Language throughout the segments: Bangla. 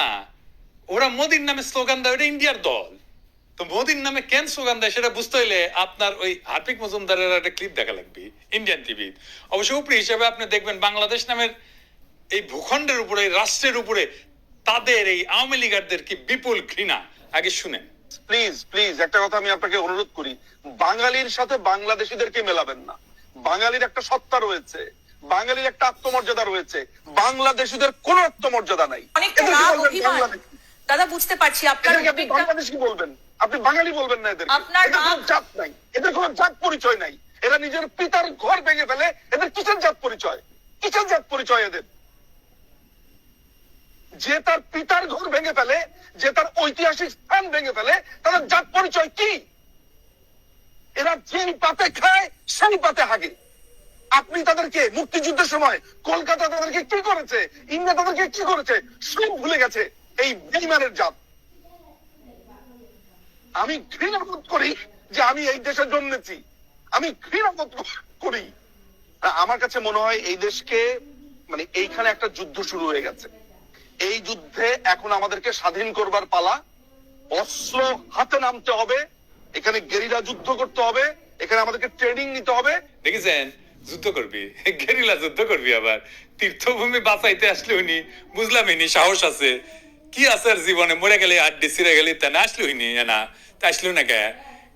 না। ওরা মোদির নামে স্লোগান দেয়, ওটা ইন্ডিয়ার দল। তো মোদির নামে কেন স্লোগান দেয় সেটা বুঝতে হইলে আপনার ওই মজুমদারের একটা ক্লিপ দেখা লাগবে ইন্ডিয়ান টিভি অবশ্য উপরি হিসেবে আপনি দেখবেন বাংলাদেশ নামের এই ভূখণ্ডের উপরে রাষ্ট্রের উপরে তাদের এই আওয়ামী লীগারদের কি বিপুল ঘৃণা? আগে শুনেন। প্লিজ প্লিজ একটা কথা আমি আপনাকে অনুরোধ করি। বাঙালির সাথে বাংলাদেশিদেরকে মেলাবেন না। বাঙালির একটা সত্তা রয়েছে। বাঙালির একটা আত্মমর্যাদা রয়েছে। বাংলাদেশিদের কোনো আত্মমর্যাদা নাই। দাদা বুঝতে পারছি আপনার বাংলাদেশ কি বলবেন। আপনি বাঙালি বলবেন না এদের আপনার এদের কোনো জাত নাই। এদের কোনো জাত পরিচয় নাই। এরা নিজের পিতার ঘর ভেঙে ফেলে এদের কিসের জাত পরিচয়? কিসের জাত পরিচয় এদের? যে তার পিতার ঘর ভেঙে ফেলে যে তার ঐতিহাসিক স্থান ভেঙে ফেলে তাদের জাত পরিচয় কি? এরা যেই পাতে খায় সেই পাতে হাগে। আপনি তাদেরকে মুক্তিযুদ্ধের সময় কলকাতা তাদেরকে কি করেছে, ইন্ডিয়া তাদেরকে কি করেছে, সব ভুলে গেছে এই বেইমানের জাত। আমি ঘৃণা বোধ করি যে আমি এই দেশে জন্মেছি। আমি ঘৃণা বোধ করি। আমার কাছে মনে হয় এই দেশকে মানে এইখানে একটা যুদ্ধ শুরু হয়ে গেছে। এই যুদ্ধে এখন আমাদেরকে স্বাধীন করবার পালা, অস্ত্র হাতে নামতে হবে, এখানে গেরিলা যুদ্ধ করতে হবে, এখানে আমাদেরকে ট্রেনিং নিতে হবে। দেখেছেন? যুদ্ধ করবি? গেরিলা যুদ্ধ করবি আবার? তীর্থভূমি বাঁচাইতে আসলে উনি, বুঝলাম ইনি সাহস আছে। কি আছে আর জীবনে? মরে গেলে আড্ডি, ছিঁড়ে গেলে তা না আসলে উনি? না, তা আসলো না কে?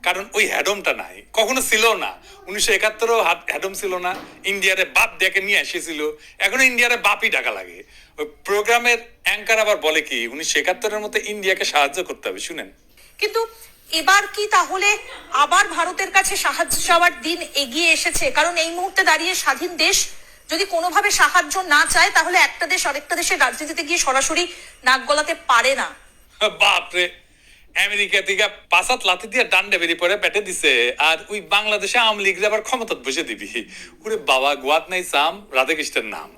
কারণ ওই হ্যাডমটা নাই, কখনো ছিল না। উনিশশো একাত্তরও হ্যাডম ছিল না, ইন্ডিয়ারে বাপ ডেকে নিয়ে এসেছিল। এখন ইন্ডিয়ারে বাপই ডাকা লাগে। ওই প্রোগ্রামের অ্যাঙ্কার আবার বলে কি, উনিশশো একাত্তরের মতো ইন্ডিয়াকে সাহায্য করতে হবে, শুনেন। কিন্তু এবার কি তাহলে আবার ভারতের কাছে সাহায্য চাওয়ার দিন এগিয়ে এসেছে? কারণ এই মুহূর্তে দাঁড়িয়ে স্বাধীন দেশ যদি কোনোভাবে সাহায্য না চায়, তাহলে একটা দেশ আরেকটা দেশের রাজনীতিতে গিয়ে সরাসরি নাক গলাতে পারে না। বাপরে, আমেরিকা থেকে পাঁচাত লাথি দিয়ে ডান্ডে বেরিয়ে পড়ে, পেটে দিছে। আর ওই বাংলাদেশে আওয়ামী লীগ আবার ক্ষমতাত বসে দিবি। ওরে বাবা, গোয়াত নাই সাম, রাধাকৃষ্ণের নাম।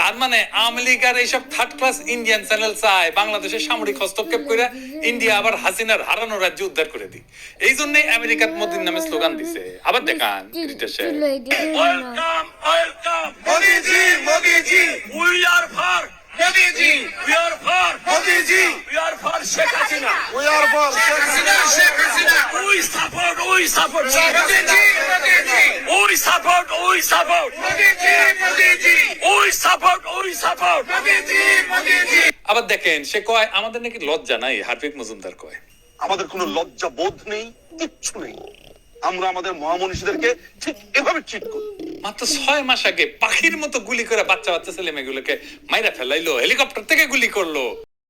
তার মানে আওয়ামী লীগ আর এইসব থার্ড ক্লাস ইন্ডিয়ান চ্যানেল চায় বাংলাদেশের সামরিক হস্তক্ষেপ করে ইন্ডিয়া আবার হাসিনার হারানো রাজ্য উদ্ধার করে দি এই জন্যই আমেরিকার মোদির নামে স্লোগান দিছে আবার দেখান Rita Sheikh. Welcome, welcome. Modi ji, Modi ji. We are for Modi ji. We are for Modi ji. We are for Sheikh Hasina. We are for Sheikh Hasina, Sheikh Hasina. We support, we. Modi ji, We support, we support. আবার দেখেন সে কয় আমাদের নাকি লজ্জা নাই হার্পিক মজুমদার কয়। আমাদের কোনো লজ্জা বোধ নেই কিচ্ছু নেই। আমরা আমাদের মহামনীষীদেরকে ঠিক এভাবে ট্রিট করি। মাত্র ছয় মাস আগে পাখির মতো গুলি করে বাচ্চা বাচ্চা ছেলে মেয়েগুলোকে মাইরা ফেলাইলো হেলিকপ্টার থেকে গুলি করল।